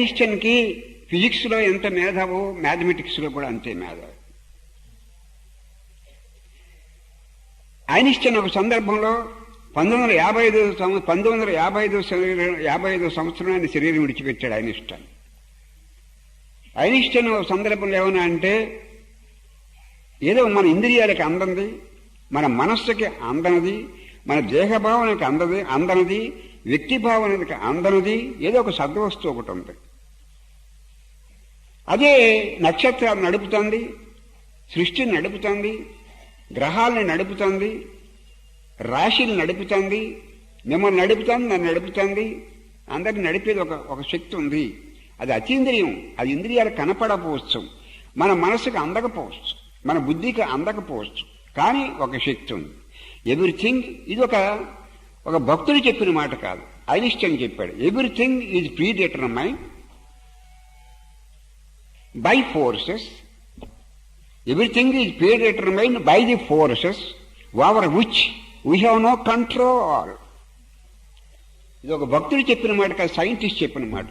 ఐన్స్టైన్కి ఫిజిక్స్లో ఎంత మేధావో మ్యాథమెటిక్స్లో కూడా అంతే మేధావు. ఐనిస్టన్ ఒక సందర్భంలో పంతొమ్మిది వందల యాభై ఐదు పంతొమ్మిది వందల యాభై ఐదు యాభై ఐదు సంవత్సరం ఆయన శరీరం విడిచిపెట్టాడు ఐనిస్టన్. ఐనిస్టన్ ఒక సందర్భంలో ఏమన్నా అంటే ఏదో మన ఇంద్రియాలకు అందంది మన మనస్సుకి అందనది మన దేహభావనకి అందది అందనది వ్యక్తి భావనకి అందనది ఏదో ఒక సద్వస్తువు ఒకటి ఉంది. అదే నక్షత్రాలు నడుపుతుంది సృష్టిని నడుపుతుంది గ్రహాలను నడుపుతుంది రాశిని నడుపుతుంది మిమ్మల్ని నడుపుతుంది నన్ను నడుపుతుంది. అందరిని నడిపేది ఒక ఒక శక్తి ఉంది. అది అతీంద్రియం అది ఇంద్రియాలు కనపడపోవచ్చు మన మనసుకు అందకపోవచ్చు మన బుద్ధికి అందకపోవచ్చు. కానీ ఒక శక్తి ఉంది. ఎవ్రీథింగ్ ఇది ఒక ఒక భక్తుడు చెప్పిన మాట కాదు. ఐనిస్టైన్ చెప్పాడు everything is predetermine by forces everything is predetermine by the forces over which we have no control ఇది ఒక భక్తుడు చెప్పిన మాట కాదు సైంటిస్ట్ చెప్పిన మాట.